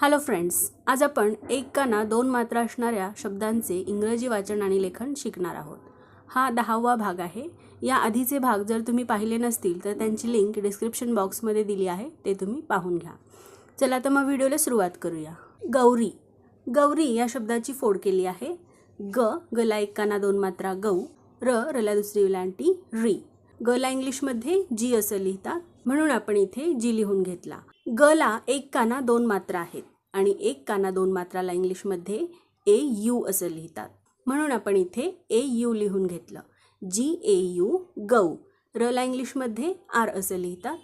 Hello friends आज आपण एक काना दोन मात्रा असणाऱ्या शब्दांचे इंग्रजी वाचन आणि लेखन शिकणार आहोत. हा दहावा भाग आहे. या आधीचे भाग जर तुम्ही पाहिले नसतील तर त्यांची लिंक डिस्क्रिप्शन बॉक्समध्ये दिली आहे. ते तुम्ही पाहून घ्या. चला तर मग व्हिडिओला सुरुवात करूया. गौरी. गौरी या शब्दाची फोड केली आहे. ग गला एक काना दोन मात्रा गौ. र रला दुसरी विलांटी री. गला इंग्लिशमध्ये जी असं लिहितात म्हणून आपण इथे जी लिहून घेतला. गला एक काना दोन मात्रा आहेत आणि एक काना दोन मात्राला इंग्लिशमध्ये ए यू असं लिहितात. म्हणून आपण इथे ए यू लिहून घेतलं. जी ए यू गौ. रला इंग्लिशमध्ये आर असं लिहितात.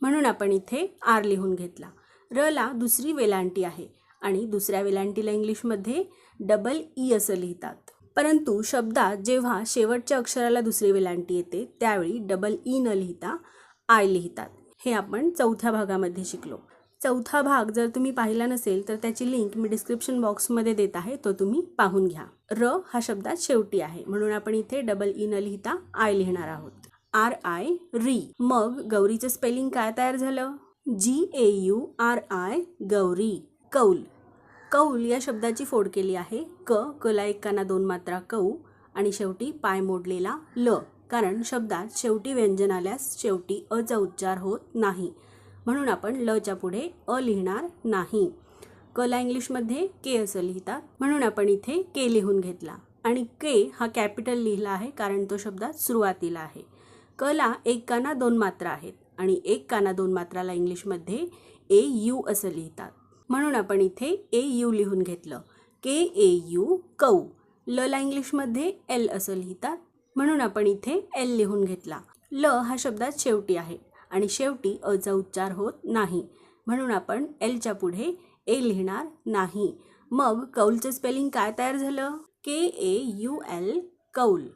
म्हणून आपण इथे आर लिहून घेतला. रला दुसरी वेलांटी आहे आणि दुसऱ्या वेलांटीला इंग्लिशमध्ये डबल ई असं लिहितात. परंतु शब्दात जेव्हा शेवटच्या अक्षराला दुसरी वेलांटी येते त्यावेळी डबल ई न लिहिता आय लिहितात. हे आपण चौथ्या भागामध्ये शिकलो. चौथा भाग जर तुम्ही पाहिला नसेल तर त्याची लिंक मी डिस्क्रिप्शन बॉक्समध्ये देत आहे तो तुम्ही पाहून घ्या. र हा शब्दात शेवटी आहे म्हणून आपण इथे डबल ई न लिहिता आय लिहिणार आहोत. आर आय री. मग गौरीचं स्पेलिंग काय तयार झालं? G A U R I Gauri. कौल. कौल या शब्दाची फोड केली आहे. क कला एक काना दोन मात्रा कौ आणि शेवटी पाय मोडलेला ल. कारण शब्दात शेवटी व्यंजन आल्यास शेवटी अचा उच्चार होत नाही. म्हणून आपण लच्या पुढे अ लिहिणार नाही. कला इंग्लिशमध्ये के असं लिहितात. म्हणून आपण इथे के लिहून घेतला. आणि के हा कॅपिटल लिहिला आहे कारण तो शब्दात सुरुवातीला आहे. कला एक काना दोन मात्रा आहेत. आणि एक काना दोन मात्राला इंग्लिशमध्ये ए यू असं लिहितात. म्हणून आपण इथे ए यू लिहून घेतलं. के ए यू कौ. लला इंग्लिशमध्ये एल असं लिहितात. म्हणून आपण इथे एल लिहून घेतला. ल हा शब्दात शेवटी आहे आणि शेवटी अचा उच्चार होत नाही. म्हणून आपण एलच्या पुढे ए लिहिणार नाही. मग कौलचं स्पेलिंग काय तयार झालं? के ए यू एल कौल.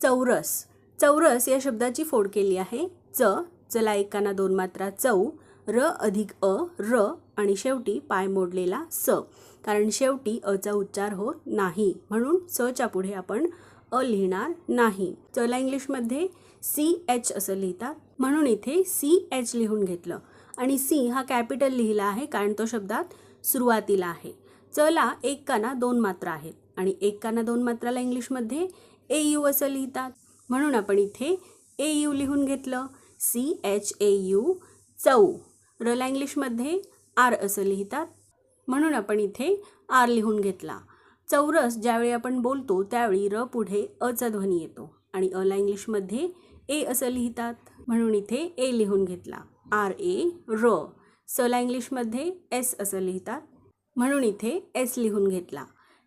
चौरस. चौरस या शब्दाची फोड केली आहे. च चला एकाना दोन मात्रा चौ र अधिक अ र आणि शेवटी पाय मोडलेला स. कारण शेवटी अचा उच्चार होत नाही. म्हणून सच्या पुढे आपण अ लिहिणार नाही. चला इंग्लिशमध्ये सी एच असं लिहितात. म्हणून इथे सी एच लिहून घेतलं. आणि सी हा कॅपिटल लिहिला आहे कारण तो शब्दात सुरुवातीला आहे. चला एक काना दोन मात्रा आहेत. आणि एक काना दोन मात्राला इंग्लिशमध्ये ए यू असं लिहितात. म्हणून आपण इथे ए यू लिहून घेतलं. सी एच ए यू चौ. रला इंग्लिशमध्ये आर असं लिहितात. म्हणून आपण इथे आर लिहून घेतला. चौरस ज्यावेळी आपण बोलतो त्यावेळी र पुढे अचा ध्वनी येतो आणि अला इंग्लिशमध्ये ए असं लिहितात. म्हणून इथे ए लिहून घेतला. आर ए र. सला इंग्लिशमध्ये एस असं लिहितात. म्हणून इथे एस लिहून घेतला.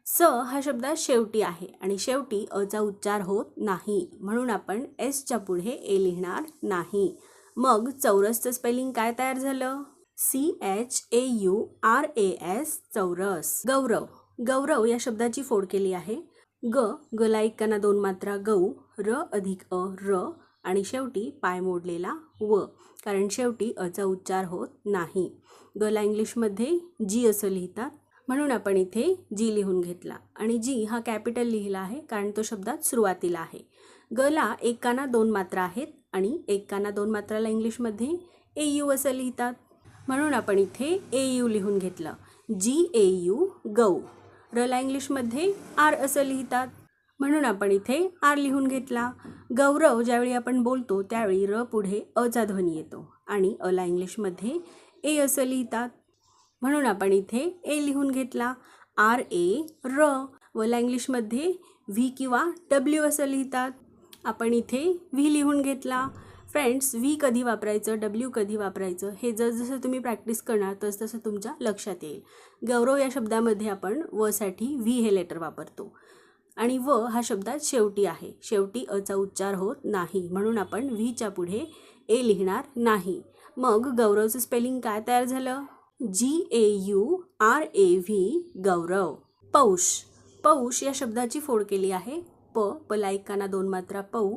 स हा शब्दात शेवटी आहे आणि शेवटी अचा उच्चार होत नाही. म्हणून आपण एसच्या पुढे ए लिहिणार नाही. मग चौरसचं स्पेलिंग काय तयार झालं? C H A U R A S चौरस. गौरव. गौरव या शब्दाची फोड केली आहे. ग गला एकाना दोन मात्रा गौ र अधिक अ र आणि शेवटी पाय मोडलेला व कारण शेवटी अचा उच्चार होत नाही. गला इंग्लिशमध्ये जी असं लिहितात म्हणून आपण इथे जी लिहून घेतला. आणि जी हा कॅपिटल लिहिला आहे कारण तो शब्दात सुरुवातीला आहे. गला एक काना दोन मात्रा आहेत आणि एक काना दोन मात्राला इंग्लिशमध्ये ए यू असं लिहितात. म्हणून आपण इथे ए यू लिहून घेतलं. जी ए यू गौ रला इंग्लिशमध्ये आर असं लिहितात. म्हणून आपण इथे आर लिहून घेतला. गौरव ज्यावेळी आपण बोलतो त्यावेळी र पुढे अचा ध्वनी येतो आणि अला इंग्लिशमध्ये ए असं लिहितात. म्हणून आपण इथे ए लिहून घेतला. आर ए र वला इंग्लिशमध्ये व्ही किंवा डब्ल्यू असं लिहितात. आपण इथे व्ही लिहून घेतला. फ्रेंड्स व्ही कधी वापरायचं डब्ल्यू कधी वापरायचं हे जसजसं तुम्ही प्रॅक्टिस करणार तसतसं तुमच्या लक्षात येईल. गौरव या शब्दामध्ये आपण वसाठी व्ही हे लेटर वापरतो. आणि व हा शब्दात शेवटी आहे. शेवटी अचा उच्चार होत नाही. म्हणून आपण व्हीच्या पुढे ए लिहिणार नाही. मग गौरवचं स्पेलिंग काय तयार झालं? G A U R A V गौरव. पौष. पौष या शब्दाची फोड केली आहे. प पलायकाना दोन मात्रा पौ.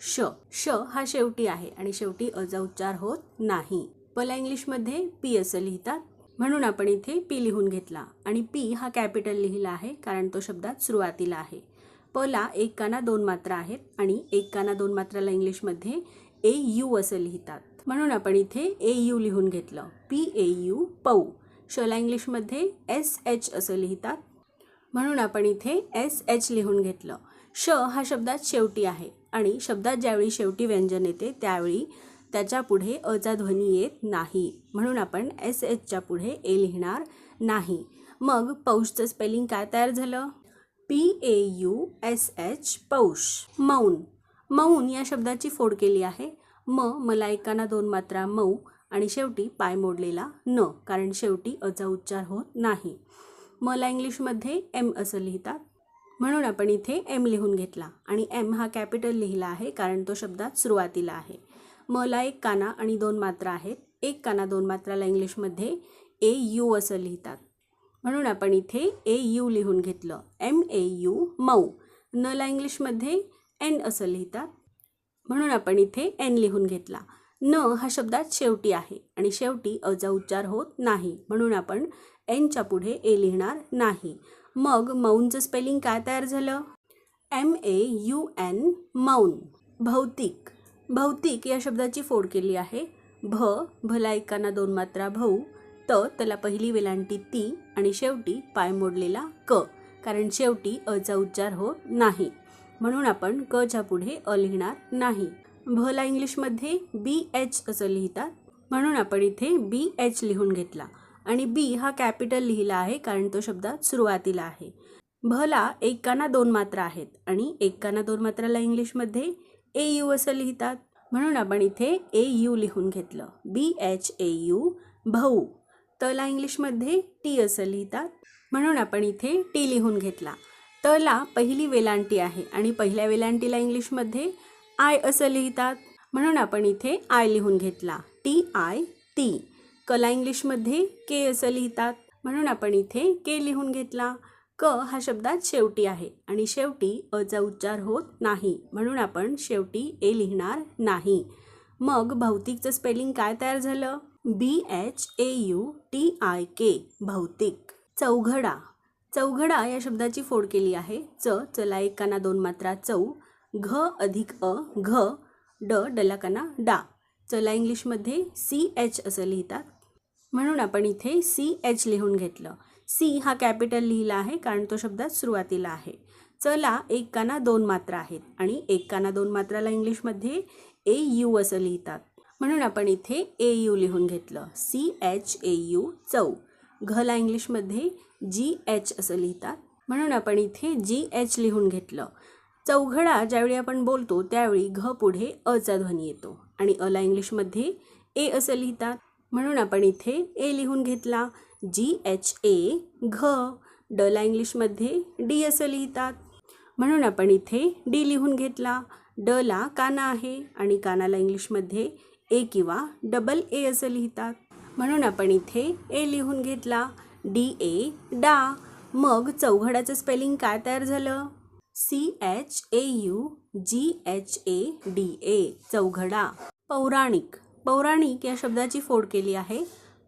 श. श हा शेवटी आहे आणि शेवटी अजा उच्चार होत नाही. पला इंग्लिशमध्ये पी असं लिहितात. म्हणून आपण इथे पी लिहून घेतला. आणि पी हा कॅपिटल लिहिला आहे कारण तो शब्दात सुरुवातीला आहे. पला एक काना दोन मात्रा आहेत आणि एक काना दोन मात्राला इंग्लिशमध्ये ए यू असं लिहितात. म्हणून आपण इथे ए यू लिहून घेतलं. पी ए यू पौ. शला इंग्लिशमध्ये एस एच असं लिहितात. म्हणून आपण इथे एस एच लिहून घेतलं. श हा शब्दात शेवटी आहे. आणि शब्दात ज्यावेळी शेवटी व्यंजन येते त्यावेळी त्याच्या पुढे अचा ध्वनी येत नाही. म्हणून आपण एस एचच्या पुढे ए लिहिणार नाही. मग पौषचं स्पेलिंग काय तयार झालं? P A U S H पौष. मौन. मौन या शब्दाची फोड केली आहे. म मला एकाना दोन मात्रा मऊ आणि शेवटी पाय मोडलेला न कारण शेवटी अचा उच्चार होत नाही. मला इंग्लिशमध्ये एम असं लिहितात. म्हणून आपण इथे एम लिहून घेतला. आणि एम हा कॅपिटल लिहिला आहे कारण तो शब्दात सुरुवातीला आहे. मला एक काना आणि दोन मात्रा आहेत. एक काना दोन मात्राला इंग्लिशमध्ये ए यू असं लिहितात. म्हणून आपण इथे ए यू लिहून घेतलं. एम ए यू मऊ. नला इंग्लिशमध्ये एन असं लिहितात. म्हणून आपण इथे एन लिहून घेतला. न हा शब्दात शेवटी आहे आणि शेवटी अचा उच्चार होत नाही. म्हणून आपण एनच्या पुढे ए लिहिणार नाही. मग मौनचं स्पेलिंग काय तयार झालं? एम ए यू एन मौन. भौतिक. भौतिक या शब्दाची फोड केली आहे. भ भला एकाना दोन मात्रा भाऊ. त त्याला पहिली वेलांटी ती आणि शेवटी पाय मोडलेला क. कारण शेवटी अचा उच्चार होत नाही. म्हणून आपण कच्या पुढे अ लिहिणार नाही. भला इंग्लिशमध्ये बी एच असं लिहितात. म्हणून आपण इथे बी एच लिहून घेतला. आणि बी हा कॅपिटल लिहिला आहे कारण तो शब्दात सुरुवातीला आहे. भला एक काना दोन मात्रा आहेत आणि एक काना दोन मात्राला इंग्लिशमध्ये ए यू असं लिहितात. म्हणून आपण इथे ए यू लिहून घेतलं. बी एच ए यू भाऊ तला इंग्लिशमध्ये टी असं लिहितात. म्हणून आपण इथे टी लिहून घेतला. तला पहिली वेलांटी आहे आणि पहिल्या वेलांटीला इंग्लिशमध्ये आय असं लिहितात. म्हणून आपण इथे आय लिहून घेतला. टी आय ती कला इंग्लिशमध्ये के असं लिहितात. म्हणून आपण इथे के लिहून घेतला. क हा शब्दात शेवटी आहे आणि शेवटी अचा उच्चार होत नाही. म्हणून आपण शेवटी ए लिहिणार नाही. मग भौतिकचं स्पेलिंग काय तयार झालं? B H A U T I K भौतिक. चौघडा. चौघडा या शब्दाची फोड केली आहे. च चला एक काना दोन मात्रा चौ. घ अधिक अ घ. ड डला काना डा. चला इंग्लिशमध्ये सी एच असं लिहितात. म्हणून आपण इथे सी एच लिहून घेतलं. सी हा कॅपिटल लिहिला आहे कारण तो शब्दात सुरुवातीला आहे. चला एक काना दोन मात्रा आहेत आणि एक काना दोन मात्राला इंग्लिशमध्ये ए यू असं लिहितात. म्हणून आपण इथे ए यू लिहून घेतलं. सी एच ए यू चौ. घला इंग्लिशमध्ये जी एच असं लिहितात. म्हणून आपण इथे जी एच लिहून घेतलं. चौघडा ज्यावेळी आपण बोलतो त्यावेळी घ पुढे अचा ध्वनी येतो आणि अला इंग्लिशमध्ये ए असं लिहितात. म्हणून आपण इथे ए लिहून घेतला. जी एच ए घ डला इंग्लिशमध्ये डी असं लिहितात. म्हणून आपण इथे डी लिहून घेतला. डला काना आहे आणि कानाला इंग्लिशमध्ये ए किंवा डबल ए असं लिहितात. म्हणून आपण इथे ए लिहून घेतला. डी ए डा. मग चौघडाचं स्पेलिंग काय तयार झालं? C H A U G H A D A. चौघडा. पौराणिक. पौराणिक या शब्दाची फोड केली आहे.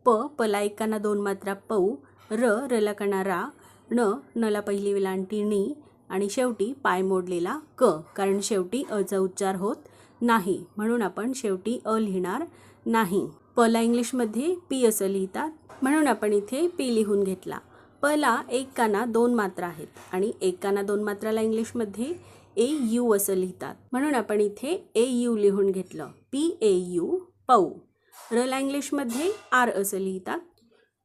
प पला एकाना दोन मात्रा पौ र रला कणा रा न नला पहिली वेलांटी नी आणि शेवटी पाय मोडलेला क कारण शेवटी अचा उच्चार होत नाही म्हणून आपण शेवटी अ लिहिणार नाही. पला इंग्लिशमध्ये पी असं लिहितात म्हणून आपण इथे पी लिहून घेतला. पला एक काना दोन मात्रा आहेत आणि एक काना दोन मात्राला इंग्लिशमध्ये ए यू असं लिहितात म्हणून आपण इथे ए यू लिहून घेतलं. पी ए यू पौ. रला इंग्लिशमध्ये आर असं लिहितात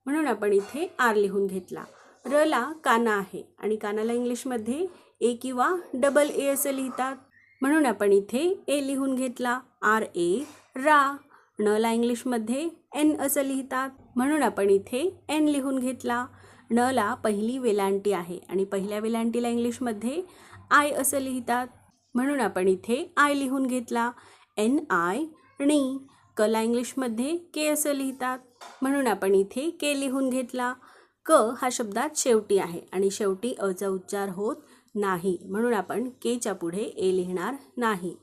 म्हणून आपण इथे आर लिहून घेतला. रला काना आहे आणि कानाला इंग्लिशमध्ये ए किंवा डबल ए असं लिहितात. म्हणून आपण इथे ए लिहून घेतला. आर ए रा. नला इंग्लिशमध्ये एन असं लिहितात. म्हणून आपण इथे एन लिहून घेतला. नला पहिली वेलांटी आहे आणि पहिल्या वेलांटीला इंग्लिशमध्ये आय असं लिहितात. म्हणून आपण इथे आय लिहून घेतला. एन आय णी. कला इंग्लिशमध्ये के असं लिहितात. म्हणून आपण इथे के लिहून घेतला. क हा शब्दात शेवटी आहे आणि शेवटी अचा उच्चार होत नाही. म्हणून आपण केच्या पुढे ए लिहिणार नाही.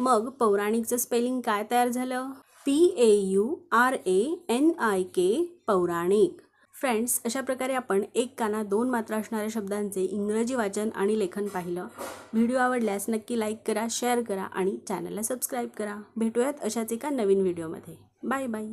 मग पौराणिकचं स्पेलिंग काय तयार झालं? P A U R A N I K पौराणिक. फ्रेंड्स अशा प्रकारे आपण एक काना दोन मात्रा असणाऱ्या शब्दांचे इंग्रजी वाचन आणि लेखन पाहिलं. व्हिडिओ आवडल्यास नक्की लाईक करा शेअर करा आणि चॅनलला सबस्क्राईब करा. भेटूयात अशाच एका नवीन व्हिडिओमध्ये. Bye bye.